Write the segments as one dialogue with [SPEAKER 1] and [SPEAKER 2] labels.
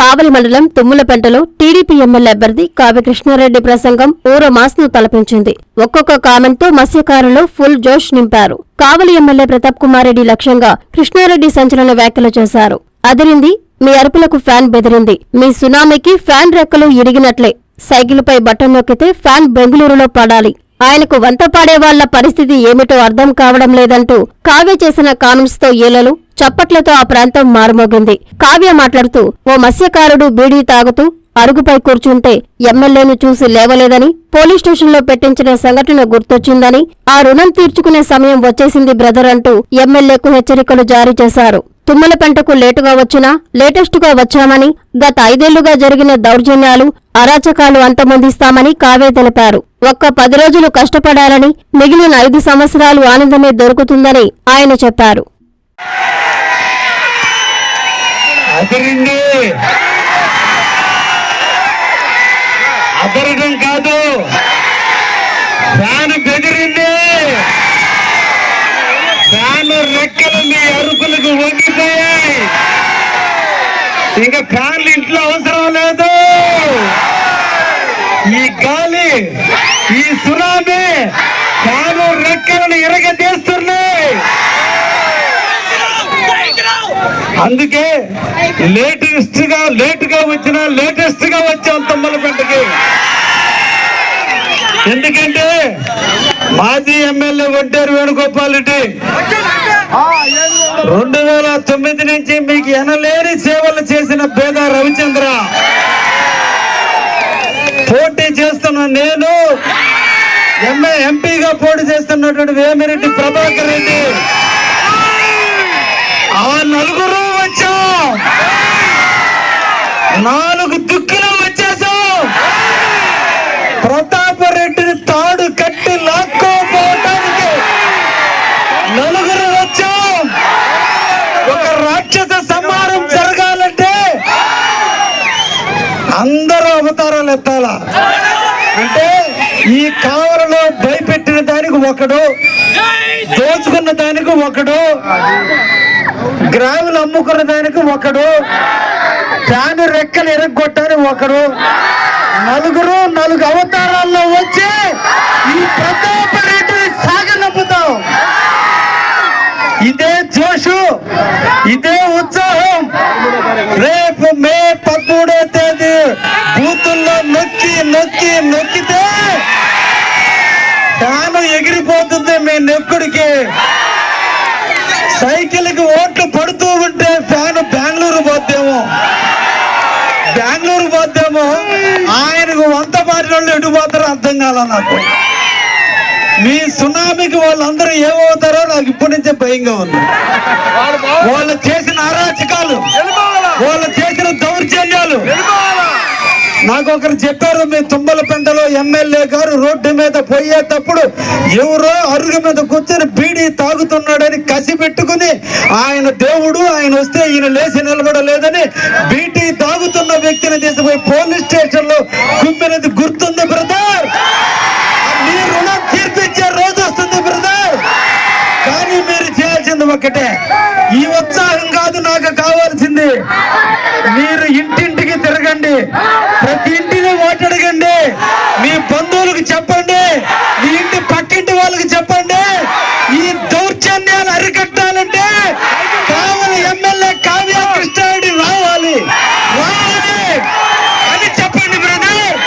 [SPEAKER 1] కావలి మండలం తుమ్ములపెంటలో TDP MLA అభ్యర్థి కావ్య కృష్ణారెడ్డి ప్రసంగం ఊర మాస్ను తలపించింది. ఒక్కొక్క కామెంట్తో మత్స్యకారులు ఫుల్ జోష్ నింపారు. కావలి ఎమ్మెల్యే ప్రతాప్ కుమార్ రెడ్డి లక్ష్యంగా కృష్ణారెడ్డి సంచలన వ్యాఖ్యలు చేశారు. అదిరింది మీ అరుపులకు ఫ్యాన్ బెదిరింది. మీ సునామీకి ఫ్యాన్ రెక్కలు ఇరిగినట్లే. సైకిల్పై బటన్ నొక్కితే ఫ్యాన్ బెంగళూరులో పడాలి. ఆయనకు వంత పాడే వాళ్ళ పరిస్థితి ఏమిటో అర్థం కావడం లేదంటూ కావ్య చేసిన కామెంట్స్తో ఏలలు చప్పట్లతో ఆ ప్రాంతం మారుమోగింది. కావ్య మాట్లాడుతూ ఓ మత్స్యకారుడు బీడీ తాగుతూ అరుగుపై కూర్చుంటే ఎమ్మెల్యేను చూసి లేవలేదని పోలీస్ స్టేషన్లో పెట్టించిన సంఘటన గుర్తొచ్చిందని ఆ రుణం తీర్చుకునే సమయం వచ్చేసింది బ్రదర్ అంటూ ఎమ్మెల్యేకు హెచ్చరికలు జారీ చేశారు. తుమ్మల పంటకు లేటుగా వచ్చినా లేటెస్టుగా వచ్చామని గత ఐదేళ్ళుగా జరిగిన దౌర్జన్యాలు అరాచకాలు అంతమొందిస్తామని కావే తెలిపారు. ఒక్క పది రోజులు కష్టపడాలని మిగిలిన ఐదు సంవత్సరాలు ఆనందమే దొరుకుతుందని ఆయన చెప్పారు.
[SPEAKER 2] అదరడం కాదు. ఫ్యాన్ బెదిరింది. ఫ్యాన్ రెక్కలు మీ అరుపులకు వంగిపోయాయి ఇంకా ఫ్యాన్లు ఇంట్లో అవసరం లేదు. ఈ గాలి ఈ సునామీ ఫ్యాన్ రెక్కలను ఇరగదీస్తున్నాయి అందుకే లేటెస్ట్గా లేట్గా వచ్చిన లేటెస్ట్గా వచ్చాం తమ్మలపెంటకి ఎందుకంటే మాజీ ఎమ్మెల్యే ఒంటేరు వేణుగోపాల్ రెడ్డి రెండు వేల తొమ్మిది నుంచి మీకు ఎనలేని సేవలు చేసిన పేద రవిచంద్ర. పోటీ చేస్తున్న నేను ఎంఏ ఎంపీగా పోటీ చేస్తున్నటువంటి వేమిరెడ్డి ప్రభాకర్ రెడ్డి. ఆ నలుగురు వచ్చాం. నాలుగు దుక్కులు అందరూ అవతారాలు ఎత్తాలా? అంటే ఈ కావలలో భయపెట్టిన దానికి ఒకడు దోచుకున్న దానికి ఒకడు గ్రాములు అమ్ముకున్న దానికి ఒకడు ఫ్యాన్ రెక్కలు ఎరగొట్టని ఒకడు నలుగురు నలుగు అవతారాల్లో వచ్చి ఈ ప్రతాప రెడ్డిని సాగనప్పుతాం ఇదే జోషు ఇదే ఉత్సాహం. రేపు మే పదమూడో నొక్కి నొక్కితే ఫ్యాన్ ఎగిరిపోతుంది మీ నెక్కుడికి. సైకిల్కి ఓట్లు పడుతూ ఉంటే ఫ్యాన్ బెంగళూరు పోద్దేమో. బెంగళూరు పోద్దేమో. ఆయనకు వంత పాటిన వాళ్ళు ఎటు పోతారో అర్థం కాల నాకు. మీ సునామీకి వాళ్ళందరూ ఏమవుతారో నాకు ఇప్పటి నుంచే భయంగా ఉంది. వాళ్ళు చేసిన అరాచకాలు వాళ్ళు చేసిన దౌర్జన్యాలు నాకు ఒకరు చెప్పారు మీ తుమ్మలపెంటలో ఎమ్మెల్యే గారు రోడ్డు మీద పోయేటప్పుడు ఎవరో అరుగు మీద కూర్చొని బీడీ తాగుతున్నాడని కసి పెట్టుకుని ఆయన దేవుడు ఆయన వస్తే ఈయన లేచి నిలబడలేదని బీటీ తాగుతున్న వ్యక్తిని తీసుకుపోయి పోలీస్ స్టేషన్లో కుమ్మినది గుర్తుంది బ్రదర్. మీ రుణం తీర్పిచ్చే రోజు వస్తుంది బ్రదర్. కానీ మీరు చేయాల్సింది ఒకటే ఈ ఉత్సాహం కాదు నాకు కావాల్సింది. మీరు ఇంటి ప్రతి ఇంటిని ఓటడగండి మీ బంధువులకు చెప్పండి. మీ ఇంటి పక్కింటి వాళ్ళకి చెప్పండి. ఈ దౌర్జన్యాలు అరికట్టాలంటే కావాలి ఎమ్మెల్యే కావ్య కృష్ణారెడ్డి రావాలి. రావాలి. అని చెప్పండి బ్రదర్.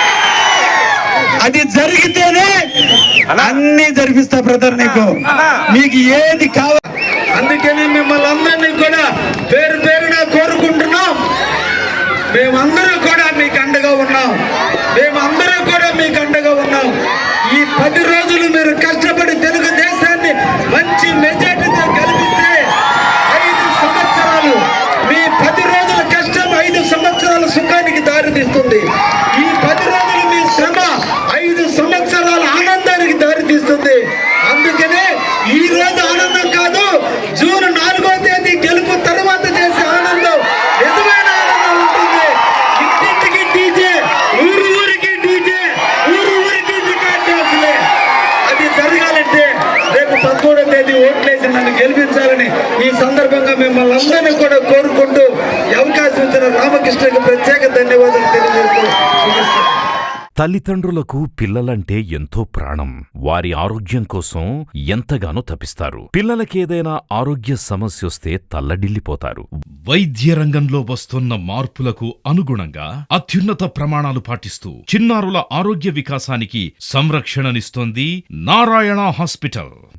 [SPEAKER 2] అది జరిగితేనే అన్ని. జరిపిస్తా బ్రదర్ నీకు. మీకు ఏది కావాలి? అందుకని మిమ్మల్ని అందరినీ కూడా పేరు పేరున కోరుకుంటున్నాం. మేమందరూ అండగా ఉన్నాం. మేమందరూ కూడా మీకు అండగా ఉన్నాం. ఈ పది రోజులు మీరు కష్టపడి తెలుగుదేశాన్ని మంచి మెజార్టీతో కలిపి ఐదు సంవత్సరాలు మీ పది రోజుల కష్టం ఐదు సంవత్సరాల సుఖానికి దారితీస్తుంది ఈ పది రోజులు మీ శ్రమ ఐదు సంవత్సరాల ఆనందానికి దారితీస్తుంది అందుకనే ఈ రోజు ఆనందం కాదు జూన్ నాలుగో తేదీ గెలుపు తర్వాత చేసే ఆనందం నిజమైన ఆనందం ఉంటుంది ఇంటింటికి డీజే ఊరు ఊరికి డీజే ఊరు ఊరికి రికార్డ్ డాన్సులే అది జరగాలంటే రేపు పదమూడో తేదీ ఓట్లేసి ఈ సందర్భంగా మిమ్మల్ని అందరినీ కూడా కోరుకుంటూ అవకాశం ఇచ్చిన రామకృష్ణకి ప్రత్యేక ధన్యవాదాలు తెలియజేస్తూ.
[SPEAKER 3] తల్లిదండ్రులకు పిల్లలంటే ఎంతో ప్రాణం. వారి ఆరోగ్యం కోసం ఎంతగానో తపిస్తారు. పిల్లలకేదైనా ఆరోగ్య సమస్యొస్తే తల్లడిల్లిపోతారు.
[SPEAKER 4] వైద్య రంగంలో వస్తున్న మార్పులకు అనుగుణంగా అత్యున్నత ప్రమాణాలు పాటిస్తూ చిన్నారుల ఆరోగ్య వికాసానికి సంరక్షణనిస్తోంది నారాయణ హాస్పిటల్.